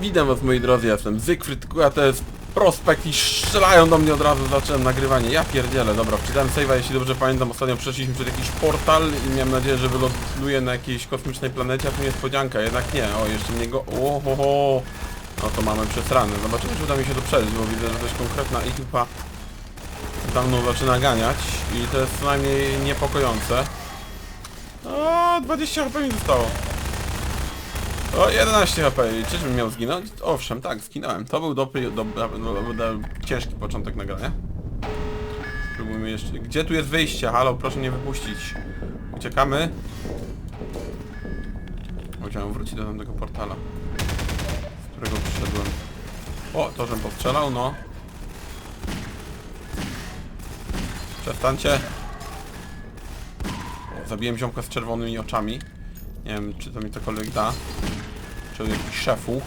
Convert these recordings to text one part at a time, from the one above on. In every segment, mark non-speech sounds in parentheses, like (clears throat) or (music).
Witam was moi drodzy, ja jestem Zygfryd, a to jest Prospekt i strzelają do mnie od razu, zacząłem nagrywanie. Ja pierdzielę, dobra, wczytałem save'a, jeśli dobrze pamiętam, ostatnio przeszliśmy przez jakiś portal i miałem nadzieję, że wyląduję na jakiejś kosmicznej planecie, a tu niespodzianka, jednak nie. O, jeszcze mnie go... O, ho, ho. No to mamy przesrane. Zobaczymy, czy uda mi się to przeżyć, bo widzę, że dość konkretna ekipa za mną zaczyna ganiać i to jest co najmniej niepokojące. O, 20 HP mi zostało. O, 11 HP. Czyżbym miał zginąć? Owszem, tak, zginąłem. To był dobry, dobra, dobra, ciężki początek nagrania. Spróbujmy jeszcze... Gdzie tu jest wyjście? Halo, proszę nie wypuścić. Uciekamy. Chciałem wrócić do tamtego portala, z którego przyszedłem. O, to żem postrzelał, no. Przestańcie. Zabiłem ziomka z czerwonymi oczami. Nie wiem, czy to mi cokolwiek da. Czy od jakichś szefów.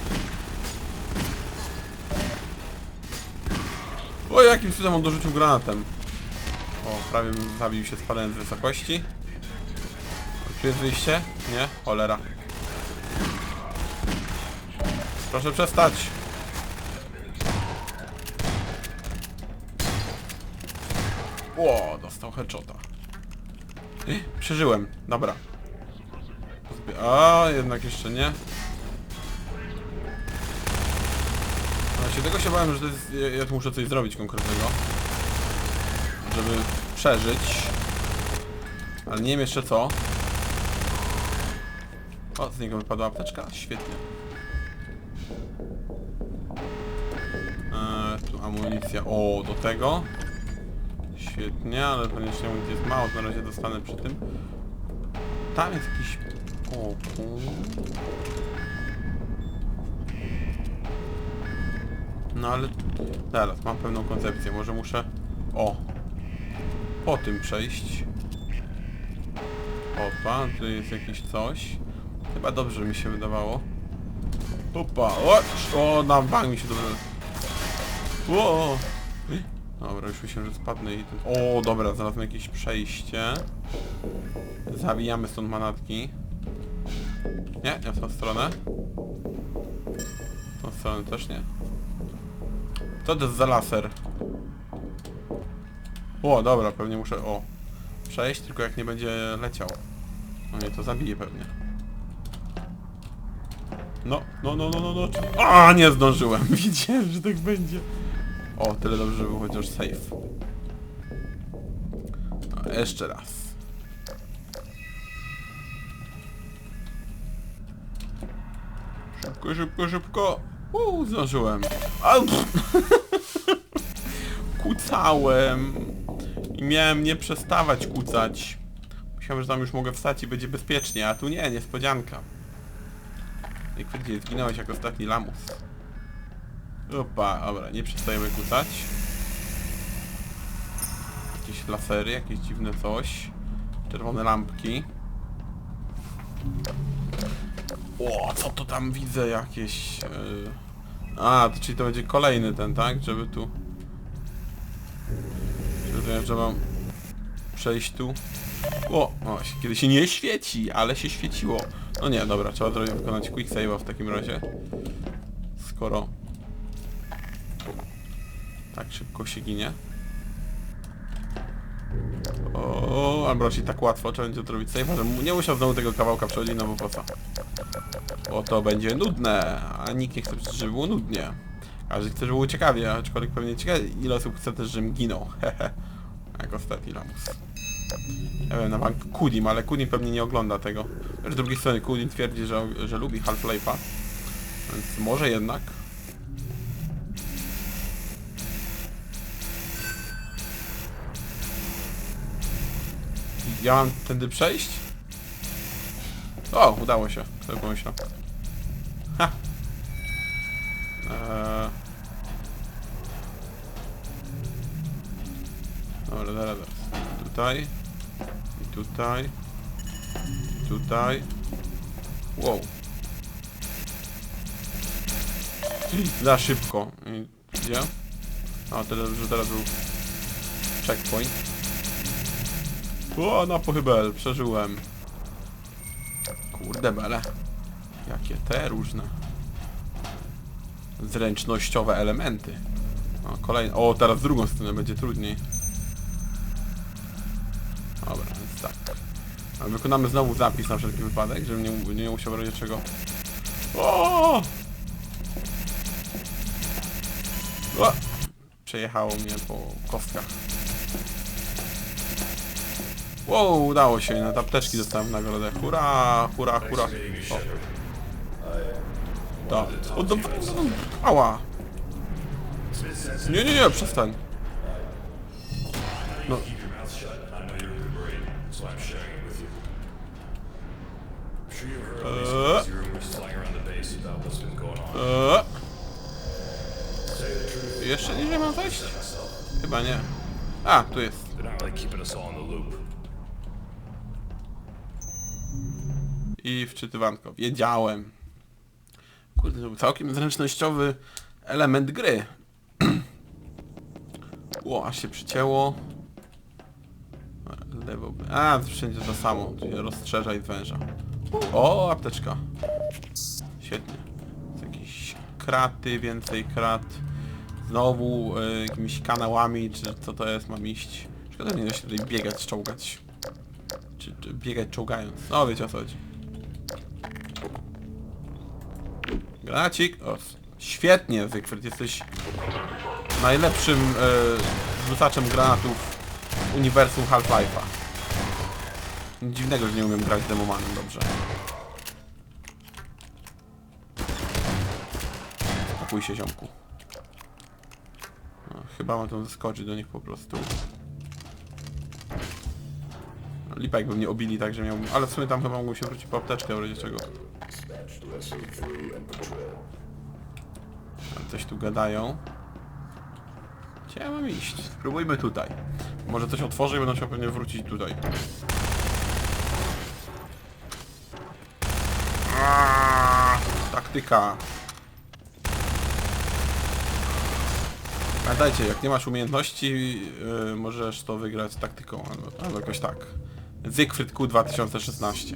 O, jakim cudem on dorzucił granatem. O, prawie zabił się spadając z wysokości. Tu jest wyjście? Nie? Cholera. Proszę przestać. O, dostał headshota. Ej, Przeżyłem. Dobra. A, jednak jeszcze nie. Się tego się bałem, że to jest, ja, ja tu muszę coś zrobić konkretnego. Żeby przeżyć. Ale nie wiem jeszcze co. O, z niego wypadła apteczka? Świetnie. Eee, tu amunicja. O, do tego. Świetnie, ale koniecznie amunicji jest mało, to na razie dostanę przy tym. Tam jest jakiś pokój. No ale... Zaraz, mam pewną koncepcję. Może muszę... O! Po tym przejść. Opa, tu jest jakieś coś. Chyba dobrze mi się wydawało. Opa! O! O, na bank mi się to... O! Dobra, już myślałem, że spadnę i... O, dobra, znalazłem jakieś przejście. Zawijamy stąd manatki. Nie, nie w tą stronę. W tą stronę też nie. Co to jest za laser? O, dobra, pewnie muszę... O. Przejść, tylko jak nie będzie leciał. No nie, to zabije pewnie. No, no, no, no, no, no. A, nie zdążyłem. (laughs) Widziałem, że tak będzie. O, tyle dobrze, że był chociaż safe. A, jeszcze raz. Szybko, szybko, szybko. Uuu, zdążyłem. (laughs) Kucałem. I miałem nie przestawać kucać. Myślałem, że tam już mogę wstać i będzie bezpiecznie, a tu nie, niespodzianka. Jak widzicie, zginąłeś jak ostatni lamus. Opa, dobra, nie przestajemy kucać. Jakieś lasery, jakieś dziwne coś. Czerwone lampki. O, co to tam widzę jakieś... Yy... A, to czyli to będzie kolejny ten, tak? Żeby tu... Rozumiem, że mam przejść tu. O, o, kiedy się nie świeci, ale się świeciło. No nie, dobra, trzeba zrobić, wykonać quick save'a w takim razie. Skoro... Tak szybko się ginie. O, albo raczej tak łatwo trzeba będzie zrobić save'a, że nie musiał znowu tego kawałka przechodzić, no bo po co? Bo to będzie nudne, a nikt nie chce przecież, żeby było nudnie. Każdy chce, żeby było ciekawie, aczkolwiek pewnie ciekawie ile osób chce też, żebym ginął. (laughs) Hehe. Jak ostatni lamus. Ja wiem, na bank Kudim, ale Kudim pewnie nie ogląda tego. Z drugiej strony Kudim twierdzi, że, że lubi Half-Life'a. Więc może jednak. Ja mam tędy przejść? O, udało się. Kto by pomyślał. Ha! Eee... Dobra, zaraz, zaraz. Tutaj. I tutaj. I tutaj. Wow. Za szybko. I gdzie? A, teraz, że teraz był checkpoint. O, na pochybel, przeżyłem. Kurde bele. Jakie te różne. zręcznościowe elementy. O, kolejny. O, teraz drugą stronę będzie trudniej. Dobra, więc tak. Wykonamy znowu zapis na wszelki wypadek, żebym nie, nie musiał robić czego. O! o! Przejechało mnie po kostkach. Wow, udało się, na apteczki dostałem nagrodę. Hurra, hurra, hurra. O. To. O, do... Ała. Nie, nie, nie, przestań. No. Eee, truth, jeszcze niżej mam wejść? Chyba nie. A, tu jest. I wczytywanko. Wiedziałem. Kurde, to był całkiem zręcznościowy element gry. (clears throat) Ło, aż się przycięło. Lewo. A, wszędzie to samo. Rozszerza i zwęża. O, apteczka. Świetnie. Z jakieś kraty, więcej krat. Znowu y, jakimiś kanałami, czy co to jest, mam iść. Szkoda, że nie da się tutaj biegać, czołgać. Czy, czy biegać czołgając. No, wiecie o co chodzi. Granacik. O, świetnie, Zygfryd. Jesteś najlepszym e, rzucaczem granatów uniwersum Half-Life'a. Dziwnego, że nie umiem grać demomanem dobrze. Spokój się, ziomku. No, chyba mam tam zeskoczyć do nich po prostu. Lipa jakby mnie obili tak, że miałbym... Ale w sumie tam chyba mógłbym się wrócić po apteczkę, w razie czego. Ale coś tu gadają. Gdzie ja mam iść? Spróbujmy tutaj. Może coś otworzę i będę musiał pewnie wrócić tutaj. Aaaa, Taktyka. Pamiętajcie, jak nie masz umiejętności, yy, możesz to wygrać taktyką, albo, albo jakoś tak. Zygfryd Q 2016.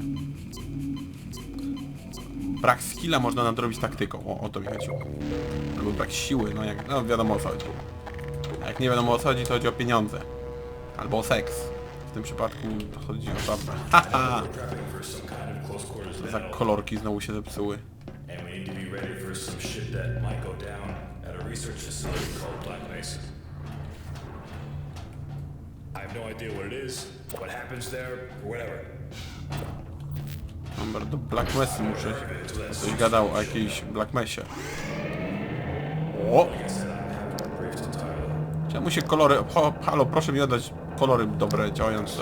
Brak skilla można nadrobić taktyką, o, o to mi chodziło. Albo brak siły, no jak, no wiadomo o co chodzi. A jak nie wiadomo o co chodzi, to chodzi o pieniądze. Albo o seks. W tym przypadku chodzi o żabę. (laughs) Haha! Za kolorki znowu się zepsuły. to. I have no idea what it is, what happens there, or whatever. Mam do Black Messy muszę. Coś gadał o jakiejś Black Messie. O! Czemu się kolory... Ho, halo, proszę mi oddać kolory dobre, działające.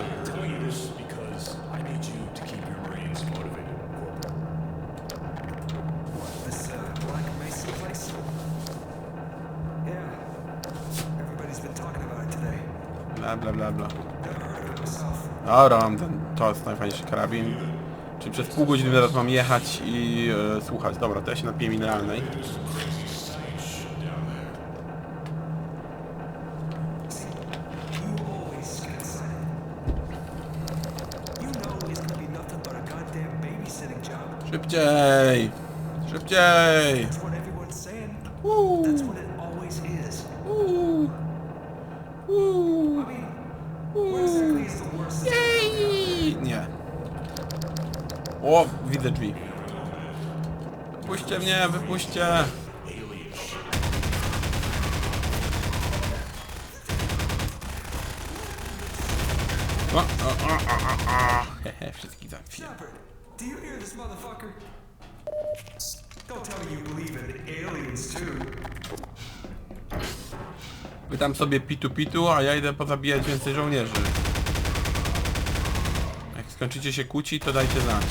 Bla bla bla bla. Dobra, mam ten... To jest najfajniejszy karabin. Czyli przez pół godziny teraz mam jechać i e, słuchać. Dobra, to ja się napiję mineralnej. See, you always get excited. You know it's gonna be nothing but a goddamn babysitting job. Szybciej! Szybciej! That's what everyone's saying. Uuu, That's what it always is. uuu, uuu, I mean, what exactly is the worst? jej! Nie. O, widzę drzwi. Wypuśćcie mnie, wypuśćcie! O, o, o, o, o, o. Hehe, wszystkich załatwiłem. Shepard, do you hear this motherfucker? Don't tell me you believe in aliens too. Wy tam sobie pitu pitu, a ja idę pozabijać więcej żołnierzy. Jak skończycie się kłócić, to dajcie znać.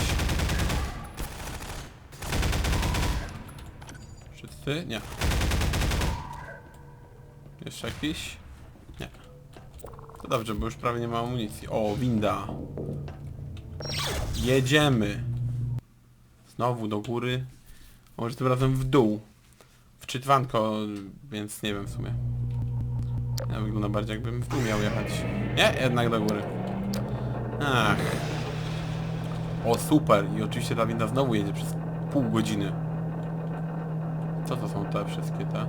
Wszyscy? Nie. Jeszcze jakiś? Nie. To dobrze, bo już prawie nie ma amunicji. O, winda. Jedziemy. Znowu do góry. Może tym razem w dół. Wczytwanko, więc nie wiem w sumie. Ja wygląda bardziej jakbym w dół miał jechać. Nie, jednak do góry. Ach. O, super. I oczywiście ta winda znowu jedzie przez pół godziny. Co to są te wszystkie te?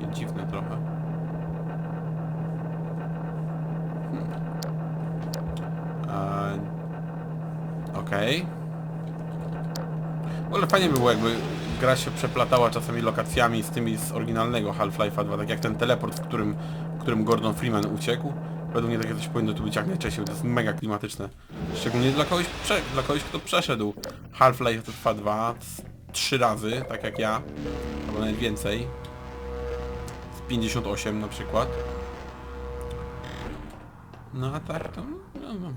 Takie dziwne trochę. Hmm. Okej. W ogóle fajnie by było jakby gra się przeplatała czasami lokacjami z tymi z oryginalnego Half-Life'a 2, tak jak ten teleport, w którym, w którym Gordon Freeman uciekł. Według mnie takie coś powinno tu być jak najczęściej, bo to jest mega klimatyczne. Szczególnie dla kogoś, dla kogoś kto przeszedł Half-Life 2 z trzy razy, tak jak ja, albo nawet więcej. Z 58 na przykład. No a tak to... No, no.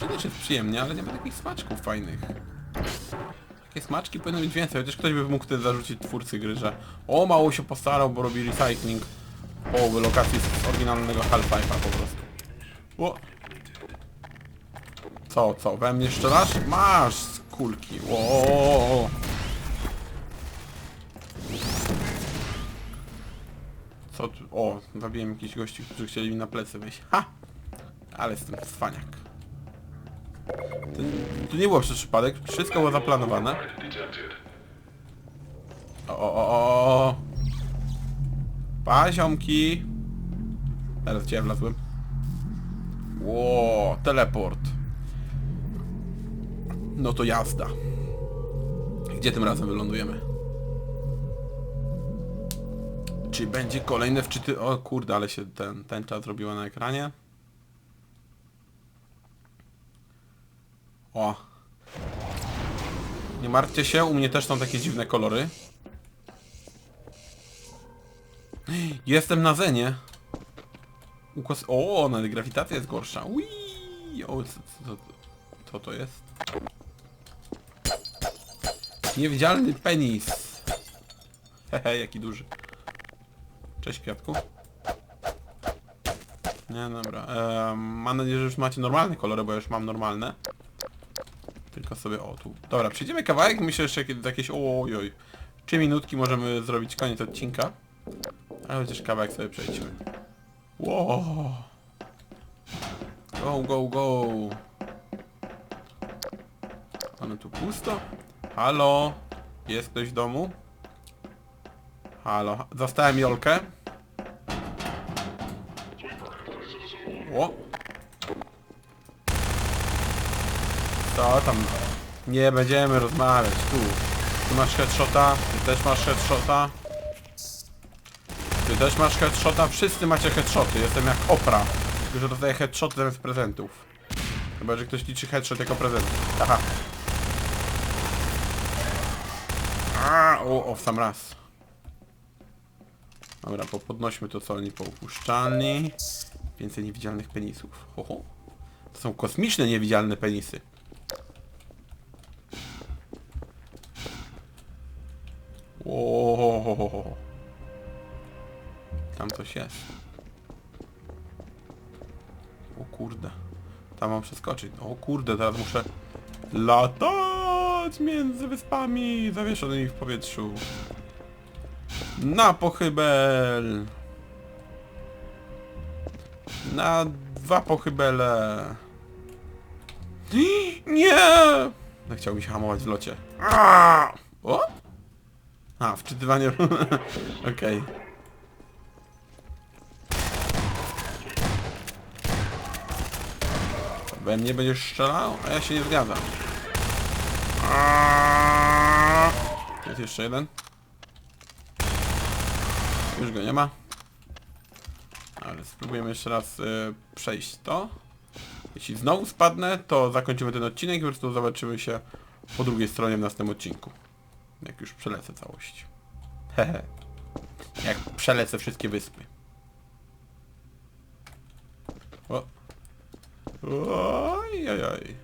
To też jest przyjemnie, ale nie ma takich smaczków fajnych. Takie smaczki powinno być więcej, chociaż ktoś by mógł wtedy zarzucić twórcy gry, że o mało się postarał, bo robi recycling połowy lokacji z oryginalnego Half-Life'a po prostu. O. Co, co, we mnie strzelasz? Masz kulki. O. Co tu? O, zabiłem jakichś gości, którzy chcieli mi na plecy wejść. Ha! Ale jestem cwaniak. To, to nie było przez przypadek, wszystko było zaplanowane. O, o, o, o. Pasiomki. Teraz cię wlazłem. Ło, teleport. No to jazda. Gdzie tym razem wylądujemy? Czy będzie kolejne wczyty... O kurde, ale się ten, tęcza zrobiła na ekranie. O. Nie martwcie się, u mnie też są takie dziwne kolory. Jestem na Zenie. Ukos... O, nawet grawitacja jest gorsza. Ui! O, co, co, co to jest? Niewidzialny penis. Hehe, jaki duży. Cześć kwiatku. Nie, dobra. Ehm, mam nadzieję, że już macie normalne kolory, bo ja już mam normalne. Tylko sobie, o tu. Dobra, przejdziemy kawałek, myślę kiedy jakieś, ojoj. Trzy minutki możemy zrobić koniec odcinka. Ale chociaż kawałek sobie przejdźmy. Wow. Go, go, go. Mamy tu pusto? Halo? Jest ktoś w domu? Halo? Zastałem Jolkę. O! Co tam? Nie będziemy rozmawiać, tu. Ty masz headshota, ty też masz headshota. Ty też masz headshota, wszyscy macie headshoty, jestem jak Opra. Tylko, że dostaję headshoty zamiast prezentów. Chyba, że ktoś liczy headshot jako prezent. Aha. O, o, w sam raz. Dobra, po podnośmy to, co oni poupuszczalni. Więcej niewidzialnych penisów. Ho, ho. To są kosmiczne niewidzialne penisy. Ło. Tam coś jest. O kurde. Tam mam przeskoczyć. O kurde, teraz muszę latać między wyspami zawieszonymi w powietrzu. Na pochybel. Na dwa pochybele. (gasps) Nie! No, chciał mi się hamować w locie. Aaaa! O! A, wczytywanie... (laughs) Okej. We mnie będziesz strzelał? A ja się nie zgadzam. Jest jeszcze jeden. Już go nie ma. Ale spróbujemy jeszcze raz y, przejść to. Jeśli znowu spadnę, to zakończymy ten odcinek i po prostu zobaczymy się po drugiej stronie w następnym odcinku. Jak już przelecę całość. (laughs) Hehe. Jak przelecę wszystkie wyspy. O. Oj, oj, oj.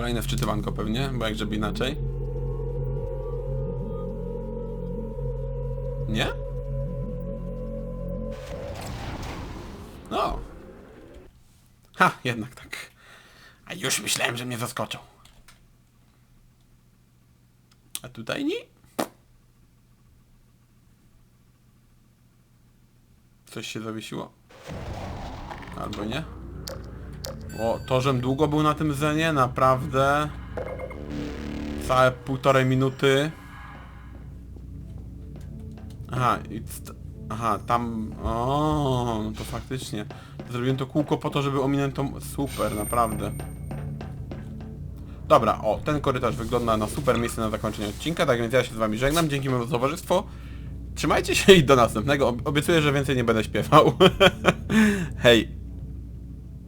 Kolejne wczytywanko pewnie, bo jak żeby inaczej. Nie? No. Ha, jednak tak. A już myślałem, że mnie zaskoczą. A tutaj nie? Coś się zawiesiło? Albo nie? O, to, żem długo był na tym zenie, naprawdę. Całe półtorej minuty. Aha, i aha, tam... O, no to faktycznie. Zrobiłem to kółko po to, żeby ominąć tą... Super, naprawdę. Dobra, o, ten korytarz wygląda na super miejsce na zakończenie odcinka, tak więc ja się z wami żegnam, dzięki za towarzystwo. Trzymajcie się i do następnego. Ob- Obiecuję, że więcej nie będę śpiewał. (laughs) Hej!